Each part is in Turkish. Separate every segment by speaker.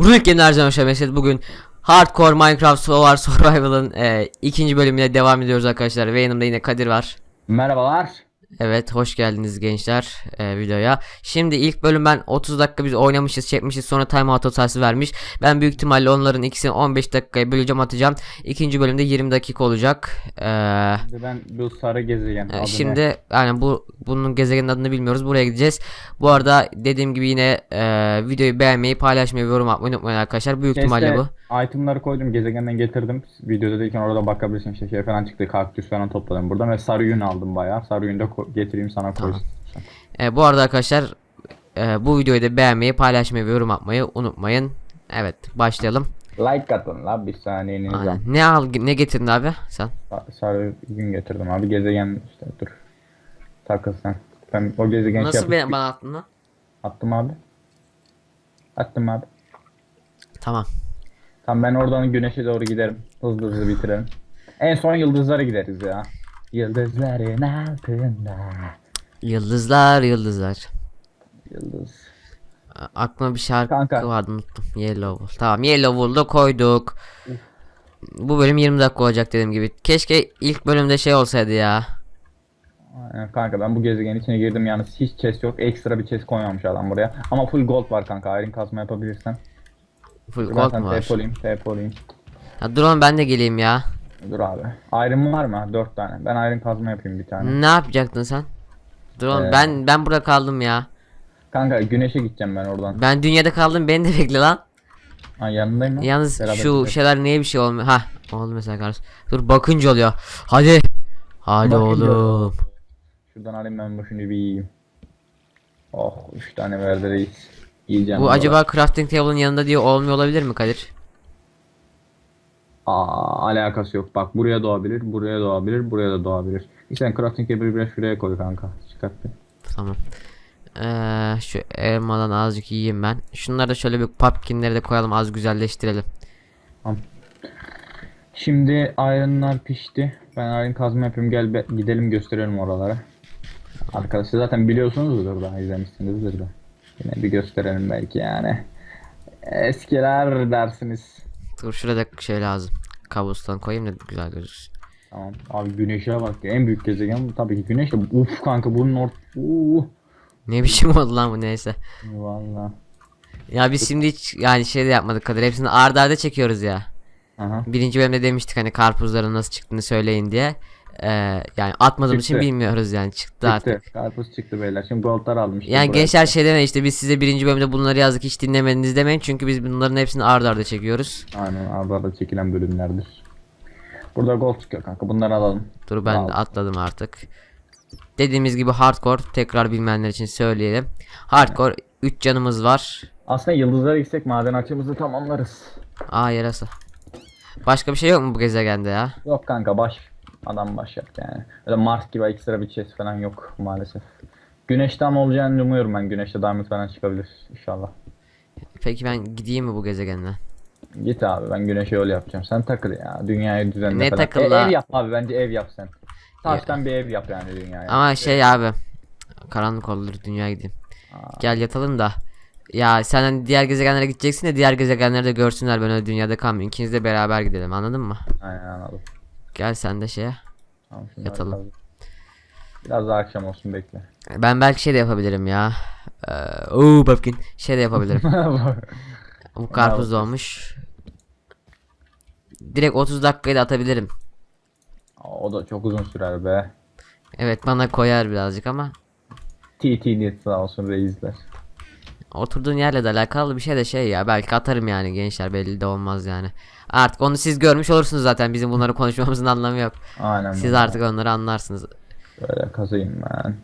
Speaker 1: Runik Game'ler Canım Mesut bugün Hardcore Minecraft Solar Survival'ın e, ikinci bölümüne devam ediyoruz arkadaşlar ve yanımda yine Kadir var.
Speaker 2: Merhabalar.
Speaker 1: Evet hoş geldiniz gençler e, videoya. Şimdi ilk bölüm ben 30 dakika biz oynamışız çekmişiz sonra timeout hatası vermiş. Ben büyük ihtimalle onların ikisini 15 dakikaya böleceğim atacağım. İkinci bölümde 20 dakika olacak.
Speaker 2: Şimdi ben bu sarı gezegen
Speaker 1: Ee,
Speaker 2: adını-
Speaker 1: Şimdi yani bu bunun gezegenin adını bilmiyoruz. Buraya gideceğiz. Bu arada dediğim gibi yine e, videoyu beğenmeyi, paylaşmayı, yorum atmayı unutmayın arkadaşlar. Büyük ihtimalle bu.
Speaker 2: İtemları koydum gezegenden getirdim. Videoda deyken orada bakabilirsin şey falan çıktı kaktüs falan topladım buradan ve sarı yün aldım bayağı. Sarı yünü de getireyim sana koy.
Speaker 1: E, bu arada arkadaşlar e, bu videoyu da beğenmeyi, paylaşmayı ve yorum atmayı unutmayın. Evet başlayalım.
Speaker 2: Like atın la bir saniyeniz
Speaker 1: Aynen. Ne al ne getirdin abi sen?
Speaker 2: Sa- Sarı yün getirdim abi gezegen işte dur. Takıl sen. Ben o gezegen şey
Speaker 1: Nasıl
Speaker 2: yapıp-
Speaker 1: be, bana attın lan?
Speaker 2: Attım abi. Attım abi.
Speaker 1: Tamam.
Speaker 2: Tamam ben oradan güneşe doğru giderim. Hızlı hızlı bitirelim. En son yıldızlara gideriz ya. Yıldızların altında.
Speaker 1: Yıldızlar, yıldızlar.
Speaker 2: Yıldız.
Speaker 1: A- Aklıma bir şarkı
Speaker 2: Kanka.
Speaker 1: vardı unuttum. Yellow. Tamam Yellow Wool'da koyduk. Bu bölüm 20 dakika olacak dediğim gibi. Keşke ilk bölümde şey olsaydı ya.
Speaker 2: Aynen kanka ben bu gezegenin içine girdim yalnız hiç chest yok. Ekstra bir chest koymamış adam buraya. Ama full gold var kanka. Iron kazma yapabilirsen.
Speaker 1: Full
Speaker 2: Ben
Speaker 1: gold
Speaker 2: sana
Speaker 1: mu var?
Speaker 2: TP olayım, TP olayım.
Speaker 1: Ya dur oğlum ben de geleyim ya.
Speaker 2: Dur abi. Iron var mı? 4 tane. Ben iron kazma yapayım bir tane.
Speaker 1: Ne yapacaktın sen? Dur oğlum
Speaker 2: Ee,
Speaker 1: ben ben burada kaldım ya.
Speaker 2: Kanka güneşe gideceğim ben oradan.
Speaker 1: Ben dünyada kaldım beni de bekle lan.
Speaker 2: Ha yanındayım mı?
Speaker 1: Yalnız
Speaker 2: Beraber
Speaker 1: şu
Speaker 2: gidelim.
Speaker 1: şeyler niye bir şey olmuyor? Ha oldu mesela kardeş. Dur bakınca oluyor. Hadi. Hadi
Speaker 2: Bakınca
Speaker 1: oğlum.
Speaker 2: Şuradan alayım ben bu şimdi bir yiyeyim. Oh 3 tane verdi reis. Yiyeceğim.
Speaker 1: Bu acaba crafting table'ın yanında diye olmuyor olabilir mi Kadir?
Speaker 2: Aa, alakası yok. Bak buraya doğabilir, buraya doğabilir, buraya da doğabilir. İşte crafting table'ı biraz şuraya koy kanka. Çıkart bir.
Speaker 1: Tamam. Ee, şu elmadan azıcık yiyeyim ben. Şunları da şöyle bir pumpkinleri de koyalım az güzelleştirelim.
Speaker 2: Şimdi iron'lar pişti. Ben iron kazma yapayım. Gel be- gidelim gösterelim oralara. Arkadaşlar zaten biliyorsunuzdur da izlemişsinizdir de. Yine bir gösterelim belki yani. Eskiler dersiniz.
Speaker 1: Dur şurada şey lazım. Kabustan koyayım da güzel gözüksün.
Speaker 2: Tamam. Abi güneşe bak. En büyük gezegen bu tabii ki güneş de. Uf kanka bunun ort... Uuu.
Speaker 1: Ne biçim oldu lan bu neyse.
Speaker 2: Valla.
Speaker 1: Ya biz şimdi hiç yani şey de yapmadık Kadir. Hepsini arda arda çekiyoruz ya.
Speaker 2: Aha.
Speaker 1: Birinci bölümde demiştik hani karpuzların nasıl çıktığını söyleyin diye. Ee, yani atmadığımız için
Speaker 2: Çıktı.
Speaker 1: bilmiyoruz yani çıktı artık.
Speaker 2: Çıktı. Karpuz çıktı beyler. Şimdi goldlar almış.
Speaker 1: Yani gençler şey deme işte biz size birinci bölümde bunları yazdık hiç dinlemediniz demeyin çünkü biz bunların hepsini arda arda çekiyoruz.
Speaker 2: Aynen arada çekilen bölümlerdir. Burada gold çıkıyor kanka. Bunları alalım.
Speaker 1: Dur ben de
Speaker 2: Aldım.
Speaker 1: atladım artık. Dediğimiz gibi hardcore tekrar bilmeyenler için söyleyelim. Hardcore 3 canımız var.
Speaker 2: Aslında yıldızlara gitsek maden açımızı tamamlarız.
Speaker 1: Aa yarası. Başka bir şey yok mu bu gezegende ya?
Speaker 2: Yok kanka baş. Adam baş yap yani. Öyle Mars gibi ekstra bir chest falan yok maalesef. Güneşte ama olacağını umuyorum ben. Güneşte diamond falan çıkabilir inşallah.
Speaker 1: Peki ben gideyim mi bu gezegenden?
Speaker 2: Git abi ben güneşe yol yapacağım. Sen takıl ya. Dünyayı düzenle
Speaker 1: Ne
Speaker 2: falan.
Speaker 1: takıl
Speaker 2: E,
Speaker 1: la?
Speaker 2: ev yap abi bence ev yap sen. Taştan bir ev yap yani dünyaya.
Speaker 1: Ama şey abi. Karanlık olur dünya gideyim.
Speaker 2: Aa.
Speaker 1: Gel yatalım da. Ya sen hani diğer gezegenlere gideceksin de diğer gezegenleri de görsünler ben öyle dünyada kalmayayım. İkiniz de beraber gidelim anladın mı?
Speaker 2: Aynen anladım.
Speaker 1: Gel sen de şeye.
Speaker 2: Tamam,
Speaker 1: Yatalım.
Speaker 2: Biraz daha akşam olsun bekle.
Speaker 1: Ben belki şey de yapabilirim ya. Ee, Oo pumpkin. Şey de yapabilirim. Bu karpuz doğmuş. Direkt 30 dakikayı da atabilirim.
Speaker 2: o da çok uzun sürer be.
Speaker 1: Evet bana koyar birazcık ama
Speaker 2: TT net sağ olsun reisler.
Speaker 1: oturduğun yerle de alakalı bir şey de şey ya belki atarım yani gençler belli de olmaz yani. Artık onu siz görmüş olursunuz zaten bizim bunları konuşmamızın anlamı yok.
Speaker 2: Aynen.
Speaker 1: Siz
Speaker 2: böyle.
Speaker 1: artık onları anlarsınız.
Speaker 2: Böyle kazayım ben.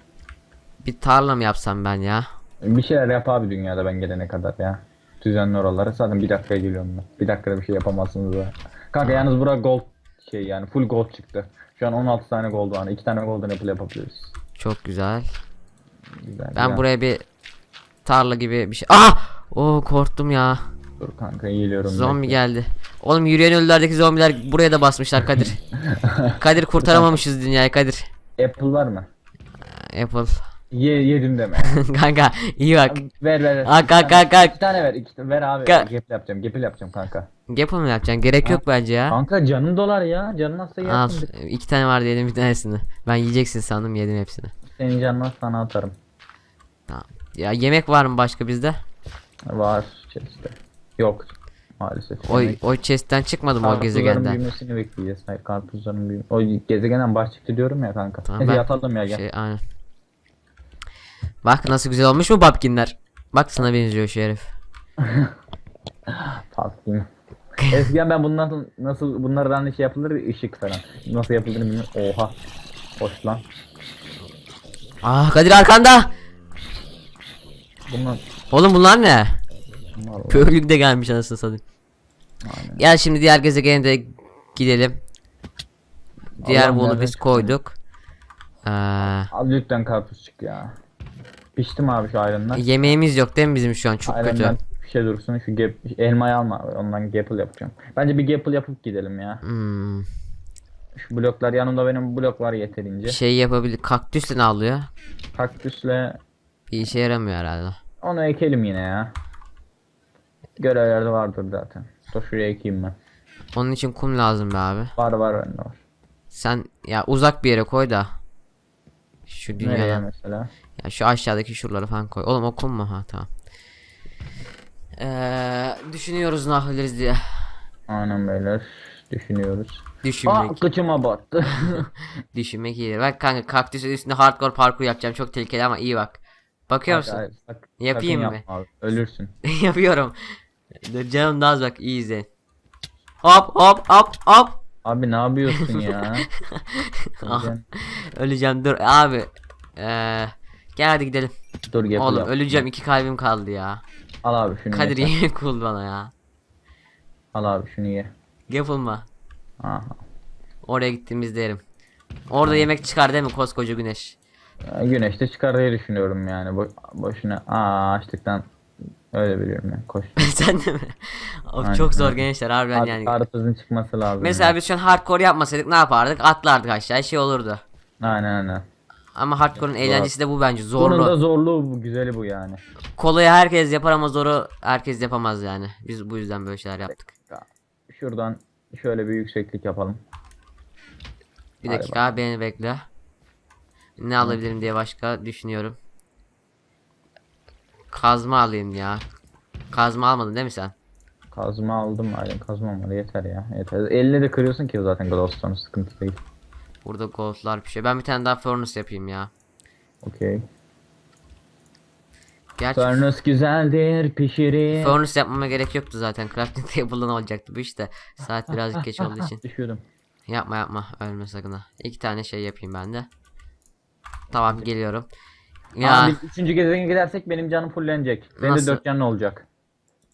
Speaker 1: Bir tarla mı yapsam ben ya?
Speaker 2: Bir şeyler yap abi dünyada ben gelene kadar ya. Düzenli oralara zaten bir dakikaya geliyorum ben. Bir dakikada bir şey yapamazsınız da. Kanka yalnız bura gold şey yani full gold çıktı. Şu an 16 tane gold var. 2 tane golden apple yapabiliriz.
Speaker 1: Çok güzel.
Speaker 2: Güzel.
Speaker 1: Ben
Speaker 2: güzel.
Speaker 1: buraya bir tarla gibi bir şey. Ah! Oo korktum ya.
Speaker 2: Dur kanka geliyorum.
Speaker 1: Zombi geldi. Oğlum yürüyen ölülerdeki zombiler buraya da basmışlar Kadir. Kadir kurtaramamışız dünyayı Kadir.
Speaker 2: Apple var mı?
Speaker 1: Apple.
Speaker 2: Ye, yedim deme.
Speaker 1: kanka iyi bak.
Speaker 2: ver ver ver.
Speaker 1: Ak, ak,
Speaker 2: tane-
Speaker 1: ak, ak.
Speaker 2: İki tane ver. iki tane ver abi.
Speaker 1: Ka-
Speaker 2: Gepil yapacağım. Gepil yapacağım kanka.
Speaker 1: Gap mı yapacaksın? Gerek yok bence ya.
Speaker 2: Kanka canın dolar ya. Canın nasıl
Speaker 1: Al.
Speaker 2: yersin?
Speaker 1: iki tane vardı yedim bir tanesini. Ben yiyeceksin sandım yedim hepsini.
Speaker 2: Senin canına sana atarım.
Speaker 1: Tamam. Ya yemek var mı başka bizde?
Speaker 2: Var chest'te. Yok. Maalesef.
Speaker 1: O, o chest'ten çıkmadı mı o gezegenden?
Speaker 2: büyümesini bekleyeceğiz. Hayır karpuzların büyümesi. O gezegenden baş çıktı diyorum ya kanka.
Speaker 1: Tamam,
Speaker 2: Neyse
Speaker 1: ben-
Speaker 2: yatalım ya gel.
Speaker 1: Şey aynen. Bak nasıl güzel olmuş mu babkinler? Bak sana benziyor şu herif.
Speaker 2: Tatlıyım. Eskiden ben bundan nasıl bunlardan şey yapılır ışık falan. Nasıl yapıldığını bilmiyorum. Oha. Hoş lan.
Speaker 1: Ah Kadir arkanda.
Speaker 2: Bunlar
Speaker 1: Oğlum bunlar ne?
Speaker 2: Vallahi.
Speaker 1: Köylük de gelmiş anasını satayım.
Speaker 2: Aynen.
Speaker 1: Gel şimdi diğer gezegene de gidelim. Diğer
Speaker 2: nereden
Speaker 1: biz koyduk. Ee,
Speaker 2: Abi lütfen karpuz çık ya. Piştim abi şu ayranlar.
Speaker 1: yemeğimiz yok değil mi bizim şu an çok kötü.
Speaker 2: Ayrandan bir şey dursun şu gap, elmayı alma abi. Ondan gapple yapacağım. Bence bir gapple yapıp gidelim ya.
Speaker 1: Hmm,
Speaker 2: Şu bloklar yanımda benim blok var yeterince.
Speaker 1: şey yapabilir. Kaktüsle ne alıyor?
Speaker 2: Kaktüsle
Speaker 1: Bir işe yaramıyor herhalde.
Speaker 2: onu ekelim yine ya. Görevlerde vardır zaten. Dur şuraya ekeyim ben.
Speaker 1: Onun için kum lazım be abi.
Speaker 2: Var var bende var.
Speaker 1: Sen ya uzak bir yere koy da. Şu
Speaker 2: Nereye
Speaker 1: dünyadan.
Speaker 2: mesela?
Speaker 1: Ya şu aşağıdaki şuraları falan koy. Oğlum o kum mu? Ha tamam. Ee, düşünüyoruz ne yapabiliriz diye.
Speaker 2: Aynen beyler. Düşünüyoruz. Aa
Speaker 1: Düşünmek.
Speaker 2: kıçıma battı.
Speaker 1: Düşünmek iyidir. Bak kanka kaktüsün üstünde hardcore parkur yapacağım. Çok tehlikeli ama iyi bak. Bakıyor musun?
Speaker 2: Hayır, sak-
Speaker 1: Yapayım
Speaker 2: sakın
Speaker 1: mı?
Speaker 2: yapma abi, Ölürsün.
Speaker 1: Yapıyorum. Dur canım daha az bak iyi izleyin. Hop hop hop hop.
Speaker 2: Abi ne yapıyorsun ya?
Speaker 1: Ah,
Speaker 2: Öleceğim.
Speaker 1: dur abi. Ee, gel hadi gidelim.
Speaker 2: Dur gapple
Speaker 1: Oğlum
Speaker 2: yap.
Speaker 1: öleceğim iki kalbim kaldı ya.
Speaker 2: Al abi şunu
Speaker 1: Kadir
Speaker 2: ye.
Speaker 1: yemek buldu bana ya.
Speaker 2: Al abi şunu ye.
Speaker 1: Yapılma.
Speaker 2: Aha.
Speaker 1: Oraya gittiğimizde yerim. Orada yemek çıkar değil mi koskoca güneş?
Speaker 2: Güneşte çıkar diye düşünüyorum yani. Bo boşuna. Aa açlıktan öyle biliyorum ya. Koş.
Speaker 1: Sen de mi? Of,
Speaker 2: Aynen,
Speaker 1: çok zor gençler harbiden
Speaker 2: Kar-
Speaker 1: yani.
Speaker 2: Karpuzun çıkması lazım.
Speaker 1: Mesela
Speaker 2: yani.
Speaker 1: biz şu an hardcore yapmasaydık ne yapardık? Atlardık aşağı şey olurdu.
Speaker 2: Aynen aynen.
Speaker 1: Ama hardcore'un eğlencesi de bu bence.
Speaker 2: Bunun da
Speaker 1: Zorlu.
Speaker 2: zorluğu bu, güzeli bu yani.
Speaker 1: Kolayı herkes yapar ama zoru herkes yapamaz yani. Biz bu yüzden böyle şeyler yaptık.
Speaker 2: Şuradan şöyle bir yükseklik yapalım.
Speaker 1: Bir dakika beni bekle. Ne alabilirim diye başka düşünüyorum. Kazma alayım ya. Kazma almadın değil mi sen?
Speaker 2: Kazma aldım aynen kazmam var yeter ya. Yeter. Elle de kırıyorsun ki zaten glowstone sıkıntı değil.
Speaker 1: Burada goldlar pişiyor. Ben bir tane daha furnace yapayım ya.
Speaker 2: Okey.
Speaker 1: Gerçi
Speaker 2: Furnace güzeldir pişirir.
Speaker 1: furnace yapmama gerek yoktu zaten. Crafting table'dan olacaktı bu işte. Saat birazcık geç olduğu için.
Speaker 2: Düşürdüm.
Speaker 1: Yapma yapma ölme sakın ha. İki tane şey yapayım ben de. Tamam geliyorum. Ya
Speaker 2: Abi üçüncü gezegene gidersek benim canım fullenecek. Benim
Speaker 1: Nasıl?
Speaker 2: de dört canın olacak.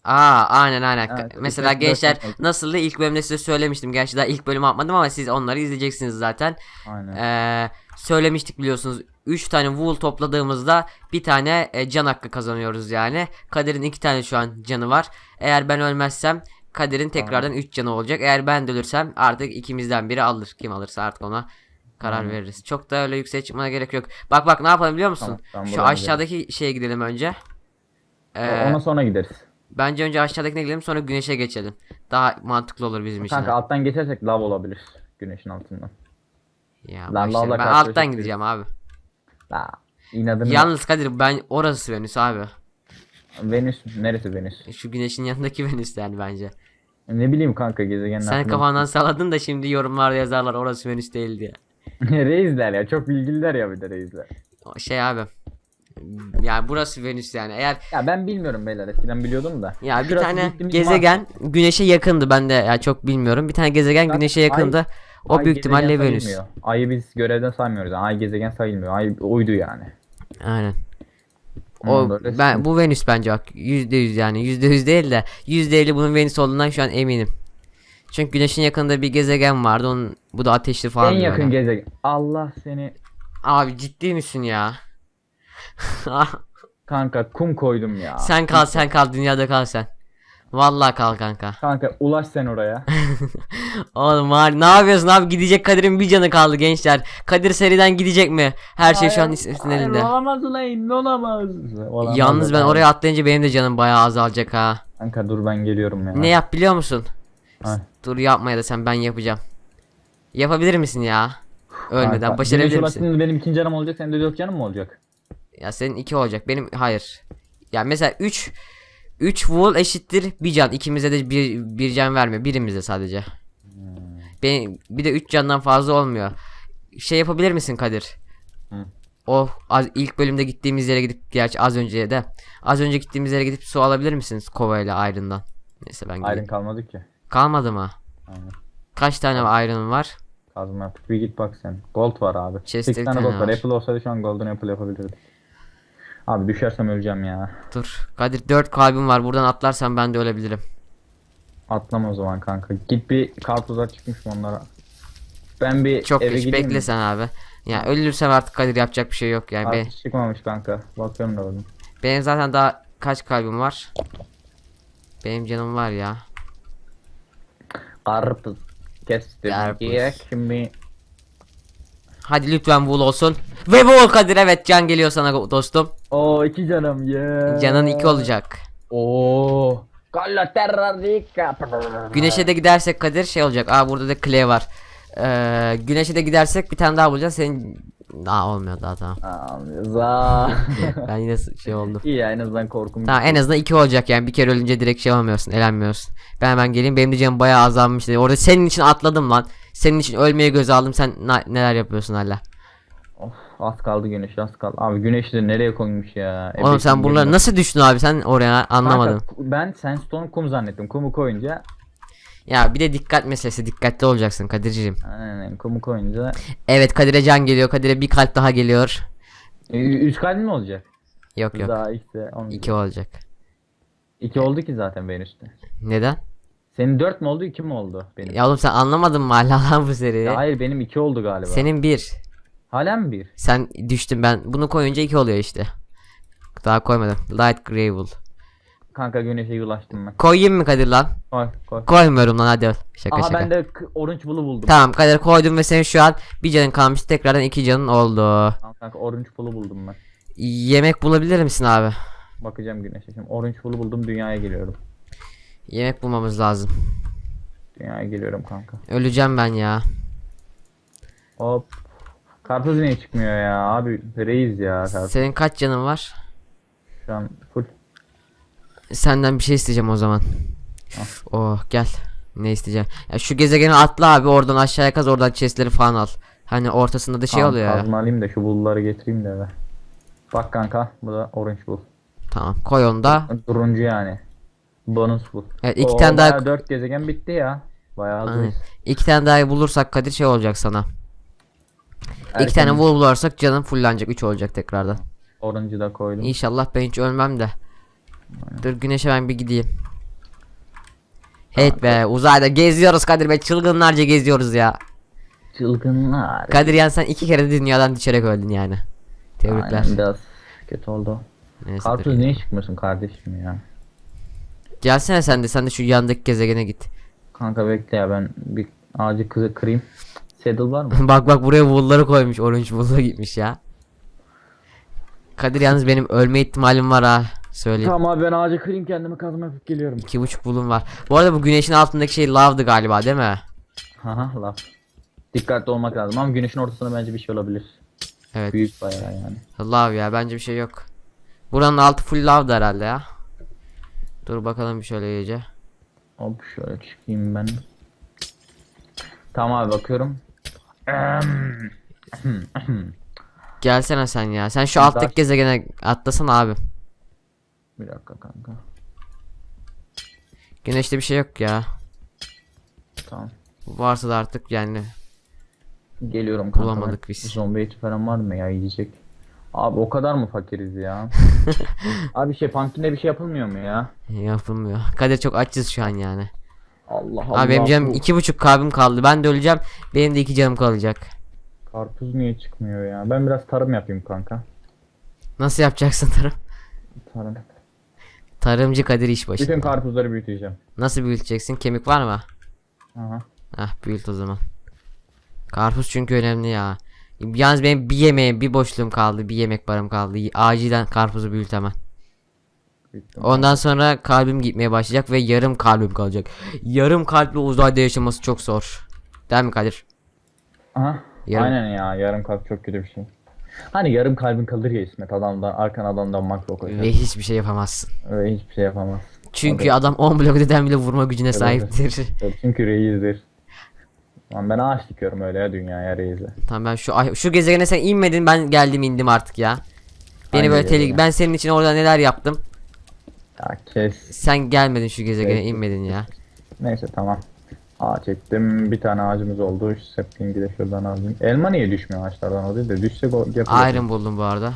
Speaker 1: aa aynen aynen.
Speaker 2: Evet,
Speaker 1: Mesela
Speaker 2: dört
Speaker 1: gençler
Speaker 2: tane oldu.
Speaker 1: nasıldı ilk bölümde size söylemiştim. Gerçi daha ilk bölümü atmadım ama siz onları izleyeceksiniz zaten.
Speaker 2: Aynen.
Speaker 1: Ee, söylemiştik biliyorsunuz. 3 tane wool topladığımızda bir tane e, can hakkı kazanıyoruz yani. Kadir'in 2 tane şu an canı var. Eğer ben ölmezsem Kadir'in tekrardan 3 canı olacak. Eğer ben de ölürsem artık ikimizden biri alır. Kim alırsa artık ona karar
Speaker 2: Aynen.
Speaker 1: veririz. Çok da öyle yükseğe çıkmana gerek yok. Bak bak ne yapalım biliyor musun?
Speaker 2: Tamam, tamam,
Speaker 1: Şu aşağıdaki şeye gidelim önce. Ee,
Speaker 2: Ona sonra gideriz.
Speaker 1: bence önce aşağıdakine gidelim sonra güneşe geçelim. Daha mantıklı olur bizim için.
Speaker 2: Kanka alttan geçersek lav olabilir. Güneşin altından.
Speaker 1: Ya
Speaker 2: Lan
Speaker 1: ver. ben alttan gideceğim abi.
Speaker 2: La inadını.
Speaker 1: Yalnız Kadir ben orası Venüs abi.
Speaker 2: Venüs neresi Venüs?
Speaker 1: Şu güneşin yanındaki Venüs yani bence.
Speaker 2: Ne bileyim kanka gezegenin
Speaker 1: Sen kafandan salladın da şimdi yorumlarda yazarlar orası Venüs değil diye.
Speaker 2: reisler ya çok bilgililer ya bir de reisler.
Speaker 1: Şey abi. Yani burası Venüs yani. Eğer
Speaker 2: Ya ben bilmiyorum beyler eskiden biliyordum da.
Speaker 1: ya bir
Speaker 2: Şurası
Speaker 1: tane
Speaker 2: gittiğimiz
Speaker 1: gezegen güneşe yakındı ben de ya çok bilmiyorum. Bir tane gezegen
Speaker 2: Zaten
Speaker 1: güneşe
Speaker 2: ay-
Speaker 1: yakındı. O
Speaker 2: Ay
Speaker 1: büyük
Speaker 2: gezegen
Speaker 1: ihtimalle Venüs.
Speaker 2: sayılmıyor. Ayı biz görevden saymıyoruz. Yani. Ay gezegen sayılmıyor. Ay oydu yani.
Speaker 1: Aynen.
Speaker 2: Hmm,
Speaker 1: O ben bu Venüs bence bak yüzde yüz yani yüzde yüz değil de yüzde elli bunun Venüs olduğundan şu an eminim. Çünkü güneşin yakınında bir gezegen vardı onun bu da ateşli falan.
Speaker 2: En yakın
Speaker 1: böyle.
Speaker 2: gezegen. Allah seni
Speaker 1: Abi ciddi misin ya?
Speaker 2: kanka kum koydum ya.
Speaker 1: sen kal sen kal dünyada kal sen. Vallahi kal kanka.
Speaker 2: Kanka ulaş sen oraya.
Speaker 1: Oğlum var ne yapıyorsun abi gidecek Kadir'in bir canı kaldı gençler. Kadir seriden gidecek mi? Her şey şu an İsmet'in elinde.
Speaker 2: Olamaz ulan olamaz. Olamaz
Speaker 1: Yalnız ben oraya atlayınca benim de canım bayağı azalacak ha.
Speaker 2: Kanka dur ben geliyorum ya.
Speaker 1: Ne yap biliyor musun?
Speaker 2: Ha.
Speaker 1: Dur yapma ya da sen ben yapacağım. Yapabilir misin ya? Ölmeden
Speaker 2: Kanka,
Speaker 1: başarabilir misin?
Speaker 2: benim ikinci canım olacak senin de dört canım mı olacak?
Speaker 1: Ya senin iki olacak. Benim hayır. Ya mesela 3 3 wool eşittir bir can. İkimize de bir, bir can vermiyor. Birimize sadece. Ben, bir de 3 candan fazla olmuyor. Şey yapabilir misin Kadir?
Speaker 2: Hı.
Speaker 1: O az, ilk bölümde gittiğimiz yere gidip gerçi az önce de az önce gittiğimiz yere gidip su alabilir misiniz kovayla iron'dan? Neyse ben gideyim.
Speaker 2: Iron kalmadı ki.
Speaker 1: Kalmadı mı?
Speaker 2: Aynen.
Speaker 1: Kaç tane iron'un var?
Speaker 2: Kazma yaptık. Bir git bak sen. Gold var abi.
Speaker 1: Chest'te
Speaker 2: 8
Speaker 1: bir
Speaker 2: tane gold var.
Speaker 1: var.
Speaker 2: Apple olsaydı şu an golden apple yapabilirdik. Abi düşersem öleceğim ya.
Speaker 1: Dur. Kadir 4 kalbim var. Buradan atlarsam ben de ölebilirim.
Speaker 2: Atlama o zaman kanka. Git bir karpuzlar çıkmış mı onlara. Ben bir
Speaker 1: Çok
Speaker 2: eve
Speaker 1: geç bekle sen abi. Ya ölürsem artık Kadir yapacak bir şey yok yani. Be-
Speaker 2: Karpuz çıkmamış kanka. Bakıyorum da oğlum.
Speaker 1: benim zaten daha kaç kalbim var? Benim canım var ya.
Speaker 2: Karpuz. Gerek mi?
Speaker 1: Hadi lütfen bul olsun. Ve bul Kadir evet can geliyor sana dostum.
Speaker 2: Oo iki canım yeah.
Speaker 1: Canın iki olacak.
Speaker 2: Oo.
Speaker 1: Güneşe de gidersek Kadir şey olacak. Aa burada da clay var. Ee, güneşe de gidersek bir tane daha bulacağız. Senin daha olmuyor daha tamam.
Speaker 2: Za.
Speaker 1: ben yine şey oldu.
Speaker 2: İyi ya en azından korkum.
Speaker 1: Tamam en azından iki olacak yani bir kere ölünce direkt şey olmuyorsun elenmiyorsun. Ben hemen geleyim benim de canım bayağı azalmıştı. Orada senin için atladım lan. Senin için ölmeye göze aldım sen neler yapıyorsun hala.
Speaker 2: Of, az kaldı güneş az kaldı. Abi güneş de nereye koymuş ya?
Speaker 1: Oğlum sen bunları nasıl düştün abi sen oraya anlamadım.
Speaker 2: Kanka, ben sandstone kum zannettim. Kumu koyunca
Speaker 1: Ya bir de dikkat meselesi dikkatli olacaksın Kadir'ciğim.
Speaker 2: aynen kumu koyunca
Speaker 1: Evet Kadir'e can geliyor Kadir'e bir kalp daha geliyor.
Speaker 2: Ü- üç kalp mi olacak?
Speaker 1: Yok yok
Speaker 2: Daha işte on-
Speaker 1: iki olacak.
Speaker 2: İki oldu ki zaten benim üstte.
Speaker 1: Neden?
Speaker 2: Senin dört mü oldu iki mi oldu benim?
Speaker 1: Ya oğlum sen anlamadın mı hala lan bu seriyi?
Speaker 2: Ya hayır benim iki oldu galiba.
Speaker 1: Senin bir.
Speaker 2: Hala mı bir?
Speaker 1: Sen düştün ben bunu koyunca iki oluyor işte. Daha koymadım. Light gravel.
Speaker 2: Kanka güneşe ulaştım ben.
Speaker 1: Koyayım mı Kadir lan?
Speaker 2: Koy koy.
Speaker 1: Koymuyorum lan hadi öl. Şaka
Speaker 2: Aha
Speaker 1: şaka.
Speaker 2: ben de k- orange bull'u buldum.
Speaker 1: Tamam Kadir koydum ve senin şu an bir canın kalmış tekrardan iki canın oldu.
Speaker 2: Tamam kanka orange bull'u buldum ben.
Speaker 1: Yemek bulabilir misin abi?
Speaker 2: Bakacağım güneşe şimdi. Orange bull'u buldum dünyaya geliyorum.
Speaker 1: Yemek bulmamız lazım.
Speaker 2: Dünyaya geliyorum kanka.
Speaker 1: Öleceğim ben ya.
Speaker 2: Hop. Karpuz niye çıkmıyor ya abi reis ya karpuz
Speaker 1: Senin kaç canın var?
Speaker 2: şu an full.
Speaker 1: Senden bir şey isteyeceğim o zaman.
Speaker 2: Al.
Speaker 1: Oh gel. Ne isteyeceğim? Ya şu gezegene atla abi oradan aşağıya kaz oradan chestleri falan al. Hani ortasında da şey
Speaker 2: Tamam,
Speaker 1: oluyor ya.
Speaker 2: Kazma alayım da şu bull'ları getireyim de eve. Bak kanka bu da orange bull.
Speaker 1: Tamam koy onu da.
Speaker 2: Turuncu yani. Bonus bull.
Speaker 1: Evet iki
Speaker 2: Oo,
Speaker 1: tane daha
Speaker 2: dört gezegen bitti ya. Bayağı
Speaker 1: Aynen.
Speaker 2: hazırız.
Speaker 1: iki tane daha bulursak Kadir şey olacak sana. İki
Speaker 2: Erken
Speaker 1: tane wool bulursak canın fullenecek 3 olacak tekrardan.
Speaker 2: Orange'ı da koydum.
Speaker 1: İnşallah ben hiç ölmem de. Dur güneşe ben bir gideyim. Evet be uzayda geziyoruz Kadir be çılgınlarca geziyoruz ya.
Speaker 2: Çılgınlar.
Speaker 1: Kadir yani sen iki kere de dünyadan düşerek öldün yani. Tebrikler.
Speaker 2: Aynen, biraz kötü oldu.
Speaker 1: Neyse,
Speaker 2: Karpuz niye çıkmıyorsun kardeşim ya?
Speaker 1: Gelsene sen de sen de şu yandaki gezegene git.
Speaker 2: Kanka bekle ya ben bir ağacı kızı kırayım. Saddle var mı?
Speaker 1: bak bak buraya wool'ları koymuş. Orange wool'a gitmiş ya. Kadir yalnız benim ölme ihtimalim var ha. Söyleyeyim.
Speaker 2: tamam abi ben ağacı kırayım kendime kazma yapıp geliyorum.
Speaker 1: İki buçuk wool'um var. Bu arada bu güneşin altındaki şey lavdı galiba değil mi?
Speaker 2: Haha laf. Dikkatli olmak lazım ama güneşin ortasında bence bir şey olabilir.
Speaker 1: Evet.
Speaker 2: Büyük bayağı yani.
Speaker 1: Lav ya bence bir şey yok. Buranın altı full lavdı herhalde ya. Dur bakalım bir şöyle iyice.
Speaker 2: Hop şöyle çıkayım ben. Tamam abi bakıyorum.
Speaker 1: Gelsene sen ya. Sen şu alttaki gezegene atlasana abi.
Speaker 2: Bir dakika kanka.
Speaker 1: Güneşte bir şey yok ya.
Speaker 2: Tamam.
Speaker 1: Varsa da artık yani.
Speaker 2: Geliyorum kanka.
Speaker 1: Bulamadık biz.
Speaker 2: Zombi eti falan var mı ya yiyecek? Abi o kadar mı fakiriz ya? abi şey pumpkin'de bir şey yapılmıyor mu ya?
Speaker 1: Yapılmıyor. Kadir çok açız şu an yani.
Speaker 2: Allah Allah.
Speaker 1: Abi benim canım iki buçuk kalbim kaldı. Ben de öleceğim. Benim de iki canım kalacak.
Speaker 2: Karpuz niye çıkmıyor ya? Ben biraz tarım yapayım kanka.
Speaker 1: Nasıl yapacaksın tarım?
Speaker 2: Tarım.
Speaker 1: Tarımcı Kadir iş başı.
Speaker 2: Bütün karpuzları büyüteceğim.
Speaker 1: Nasıl büyüteceksin? Kemik var mı?
Speaker 2: Aha.
Speaker 1: Heh büyüt o zaman. Karpuz çünkü önemli ya. Yalnız benim bir yemeğim bir boşluğum kaldı. Bir yemek barım kaldı. Acilen karpuzu büyüt hemen.
Speaker 2: Büyüttüm.
Speaker 1: Ondan sonra kalbim gitmeye başlayacak ve yarım kalbim kalacak. Yarım kalple uzayda yaşaması çok zor. Değil mi Kadir?
Speaker 2: Aha.
Speaker 1: Yarım-
Speaker 2: Aynen ya yarım kalp çok kötü bir şey. Hani yarım kalbin kalır ya İsmet adamdan arkan adamdan makro koşar
Speaker 1: Ve hiçbir şey yapamazsın.
Speaker 2: ve hiçbir şey yapamaz.
Speaker 1: Çünkü
Speaker 2: Tabii.
Speaker 1: adam 10 blok ödeden bile vurma gücüne sahiptir.
Speaker 2: Evet, Çünkü reisdir. Lan ben ağaç dikiyorum öyle ya dünyaya reis'e.
Speaker 1: tamam ben şu şu gezegene sen inmedin ben geldim indim artık ya. Beni
Speaker 2: Hangi
Speaker 1: böyle tehlike ben senin için orada neler yaptım.
Speaker 2: Ya kes.
Speaker 1: Sen gelmedin şu gezegene
Speaker 2: Evet.
Speaker 1: inmedin ya.
Speaker 2: Neyse tamam. Ağaç ektim. Bir tane ağacımız oldu. Sapling'i de şuradan alayım. Elma niye düşmüyor ağaçlardan o değil de düşse yapıyor.
Speaker 1: Iron buldum bu arada.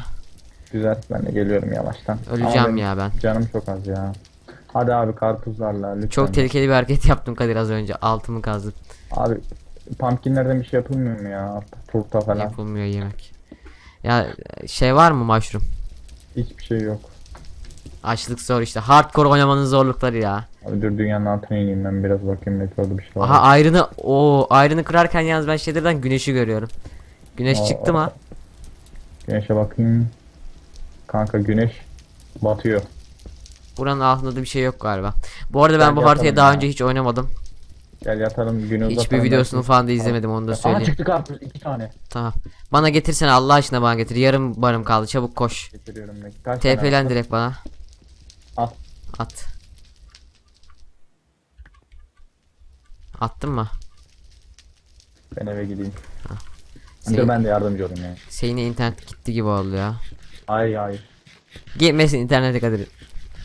Speaker 2: Güzel. Ben de geliyorum yavaştan.
Speaker 1: Öleceğim ya ben.
Speaker 2: Canım çok az ya. Hadi abi karpuzlarla lütfen.
Speaker 1: Çok tehlikeli bir hareket yaptım Kadir az önce. Altımı kazdım.
Speaker 2: Abi pumpkinlerden bir şey yapılmıyor mu ya? Turta falan.
Speaker 1: Yapılmıyor yemek. Ya şey var mı mushroom?
Speaker 2: Hiçbir şey yok.
Speaker 1: Açlık zor işte. Hardcore oynamanın zorlukları ya.
Speaker 2: Abi dur dünyanın altına ineyim ben biraz bakayım ne orada bir şey var.
Speaker 1: Aha ayrını o ayrını kırarken yalnız ben şeylerden güneşi görüyorum. Güneş
Speaker 2: Aa,
Speaker 1: çıktı mı?
Speaker 2: Güneşe bakayım. Kanka güneş batıyor.
Speaker 1: Buranın altında da bir şey yok galiba. Bu arada ben
Speaker 2: Gel
Speaker 1: bu haritayı daha
Speaker 2: ya.
Speaker 1: önce hiç oynamadım.
Speaker 2: Gel yatalım günü
Speaker 1: Hiçbir videosunu
Speaker 2: belki.
Speaker 1: falan da izlemedim onu da
Speaker 2: Aha
Speaker 1: söyleyeyim.
Speaker 2: çıktı karpuz iki tane.
Speaker 1: Tamam. Bana getirsene Allah aşkına bana getir. Yarım barım kaldı. Çabuk koş.
Speaker 2: Getiriyorum
Speaker 1: TP'len direkt bana.
Speaker 2: Al.
Speaker 1: At. Attın mı?
Speaker 2: Ben eve gideyim.
Speaker 1: Senin,
Speaker 2: Dur ben de yardımcı olayım yani.
Speaker 1: senin internet gitti gibi oldu ya.
Speaker 2: Hayır hayır.
Speaker 1: Gitmesin internete Kadir.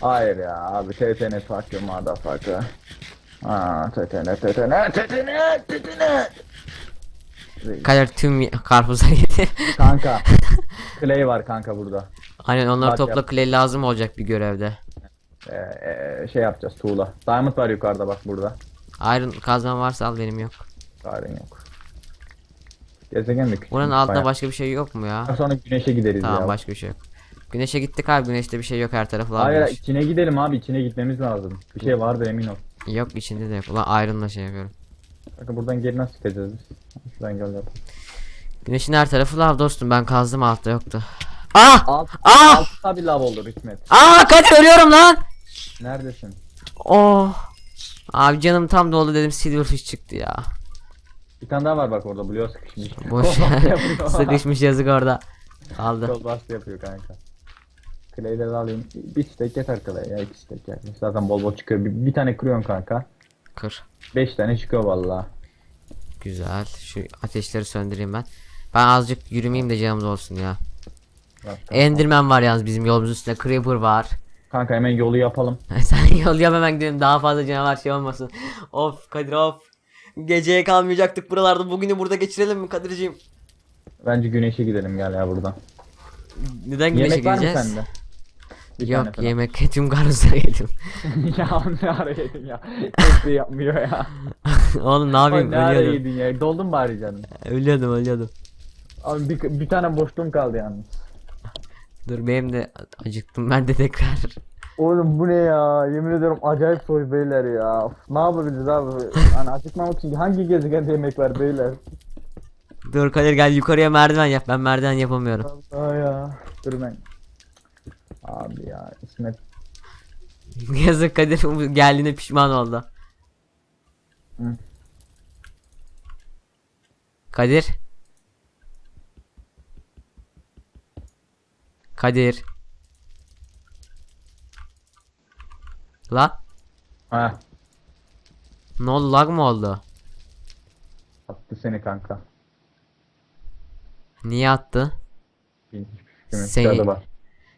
Speaker 2: Hayır ya abi TTNet fuck you motherfucker. Aa TTNet TTNet TTNet TTNet.
Speaker 1: Kadir tüm karpuzları yedi.
Speaker 2: Kanka. Clay var kanka burada.
Speaker 1: Aynen onları
Speaker 2: Bak
Speaker 1: topla
Speaker 2: yap.
Speaker 1: clay lazım olacak bir görevde.
Speaker 2: Ee, ee, şey yapacağız tuğla. Diamond var yukarıda bak burada.
Speaker 1: Iron kazman varsa al benim yok.
Speaker 2: Gayrın yok. Gezegen de küçük.
Speaker 1: Buranın altında
Speaker 2: bayağı.
Speaker 1: başka bir şey yok mu ya?
Speaker 2: Sonra güneşe gideriz
Speaker 1: Tamam
Speaker 2: ya.
Speaker 1: başka bir şey yok. Güneşe gittik abi güneşte bir şey yok her tarafı
Speaker 2: Hayır
Speaker 1: güneş.
Speaker 2: içine gidelim abi içine gitmemiz lazım. Bir şey vardı emin ol.
Speaker 1: Yok içinde de yok. Ulan Iron'la şey yapıyorum.
Speaker 2: Bakın buradan geri nasıl çıkacağız biz? Şuradan gel.
Speaker 1: Güneşin her tarafı lav dostum ben kazdım altta yoktu. Ah!
Speaker 2: Alt,
Speaker 1: Ah!
Speaker 2: altta bir lav olur Hikmet.
Speaker 1: Aa Kadir ölüyorum lan!
Speaker 2: Neredesin?
Speaker 1: Oh! Abi canım tam doldu dedim silverfish çıktı ya.
Speaker 2: Bir tane daha var bak orada Blue sıkışmış.
Speaker 1: Boş ver. Sıkışmış yazık orada. Kaldı.
Speaker 2: Kol bastı yapıyor kanka. Clay'leri alayım. Bir stack yeter Clay ya iki stack yani. Zaten bol bol çıkıyor. Bir, bir tane kırıyorsun kanka.
Speaker 1: Kır.
Speaker 2: Beş tane çıkıyor valla.
Speaker 1: Güzel. Şu ateşleri söndüreyim ben. Ben azıcık yürümeyeyim de canım olsun ya.
Speaker 2: Bak,
Speaker 1: Enderman var yalnız bizim yolumuzun üstünde. Creeper var.
Speaker 2: Kanka hemen yolu yapalım.
Speaker 1: Sen yol yap hemen gidelim daha fazla canavar şey olmasın. Of Kadir of. Geceye kalmayacaktık buralarda. Bugünü burada geçirelim mi Kadir'ciğim?
Speaker 2: Bence güneşe gidelim gel ya buradan.
Speaker 1: Neden güneşe
Speaker 2: Yemek var mı
Speaker 1: gideceğiz?
Speaker 2: sende? Bir
Speaker 1: Yok
Speaker 2: tane
Speaker 1: yemek tüm karnımıza yedim.
Speaker 2: ya ne ara yedin ya. Hiçbir şey yapmıyor ya.
Speaker 1: Oğlum ne yapayım
Speaker 2: ne
Speaker 1: ölüyordum.
Speaker 2: yedin ya. Doldun bari canım.
Speaker 1: Ölüyordum ölüyordum.
Speaker 2: Abi bir, bir tane boşluğum kaldı yalnız.
Speaker 1: Dur benim de acıktım ben de tekrar.
Speaker 2: Oğlum bu ne ya? Yemin ediyorum acayip soy beyler ya. Of, ne yapabiliriz abi? Hani acıkmamak için hangi gezegende yemek var beyler?
Speaker 1: Dur Kadir gel yukarıya merdiven yap ben merdiven yapamıyorum.
Speaker 2: Allah ya. Dur ben. Abi ya İsmet.
Speaker 1: Yazık Kadir geldiğine pişman oldu.
Speaker 2: Hı.
Speaker 1: Kadir. Kadir. La
Speaker 2: Ha.
Speaker 1: ne oldu lag mı oldu?
Speaker 2: Attı seni kanka.
Speaker 1: Niye attı? Seni-.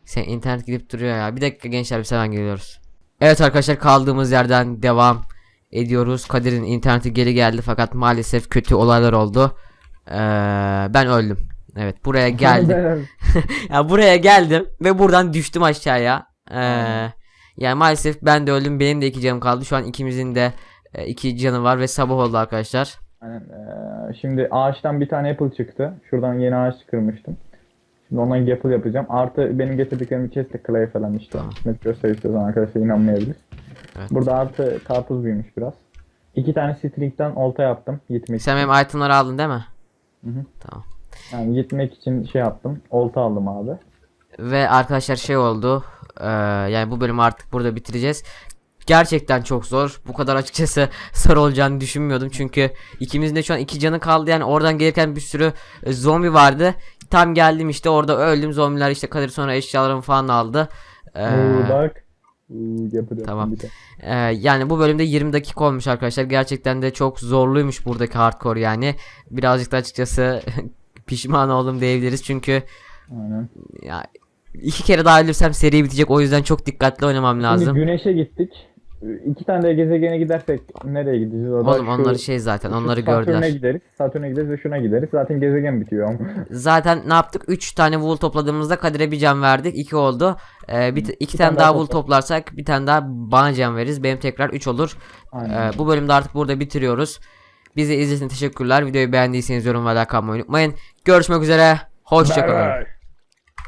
Speaker 1: Sen internet gidip duruyor ya. Bir dakika gençler biz hemen geliyoruz. Evet arkadaşlar kaldığımız yerden devam ediyoruz. Kadir'in interneti geri geldi fakat maalesef kötü olaylar oldu. Ee, ben öldüm. Evet buraya geldim. ya buraya geldim ve buradan düştüm aşağıya. Ee, yani maalesef ben de öldüm. Benim de iki canım kaldı. Şu an ikimizin de e, iki canı var ve sabah oldu arkadaşlar.
Speaker 2: Aynen, eee, şimdi ağaçtan bir tane apple çıktı. Şuradan yeni ağaç kırmıştım. Şimdi ondan yapıl yapacağım. Artı benim getirdiklerimi kes de clay falan işte. Net göster istiyorsan arkadaşlar inanmayabilir.
Speaker 1: Evet.
Speaker 2: Burada artı karpuz büyümüş biraz. İki tane string'den olta yaptım. Gitmek
Speaker 1: Sen benim itemları aldın değil mi?
Speaker 2: Hı hı.
Speaker 1: Tamam.
Speaker 2: Yani gitmek için şey yaptım. Olta aldım abi.
Speaker 1: Ve arkadaşlar şey oldu. eee, yani bu bölümü artık burada bitireceğiz. Gerçekten çok zor. Bu kadar açıkçası zor olacağını düşünmüyordum. Çünkü ikimizin de şu an iki canı kaldı. Yani oradan gelirken bir sürü e, zombi vardı. Tam geldim işte orada öldüm zombiler işte Kadir sonra eşyalarımı falan aldı.
Speaker 2: Oo, bak. Oo, yapacağım
Speaker 1: Tamam. Ee, yani bu bölümde 20 dakika olmuş arkadaşlar. Gerçekten de çok zorluymuş buradaki hardcore yani. Birazcık da açıkçası pişman oldum diyebiliriz. Çünkü
Speaker 2: Aynen.
Speaker 1: ya iki kere daha ölürsem seri bitecek. O yüzden çok dikkatli oynamam
Speaker 2: Şimdi
Speaker 1: lazım.
Speaker 2: güneşe gittik. İki tane de gezegene gidersek nereye gideceğiz? O da
Speaker 1: Oğlum
Speaker 2: şu-
Speaker 1: onları şey zaten
Speaker 2: şu
Speaker 1: onları
Speaker 2: Satürn'e
Speaker 1: gördüler.
Speaker 2: gideriz. Satürn'e gideriz ve şuna gideriz. Zaten gezegen bitiyor.
Speaker 1: Zaten ne yaptık? 3 tane wool topladığımızda Kadir'e bir can verdik. 2 oldu. Ee, bir, iki tane,
Speaker 2: tane
Speaker 1: daha
Speaker 2: daha
Speaker 1: wool
Speaker 2: topla.
Speaker 1: toplarsak bir tane daha bana can veririz. Benim tekrar 3 olur.
Speaker 2: Aynen.
Speaker 1: Ee, bu bölümde artık burada bitiriyoruz. Bizi izlediğiniz için teşekkürler. Videoyu beğendiyseniz yorum ve like atmayı unutmayın. Görüşmek üzere. Hoşçakalın.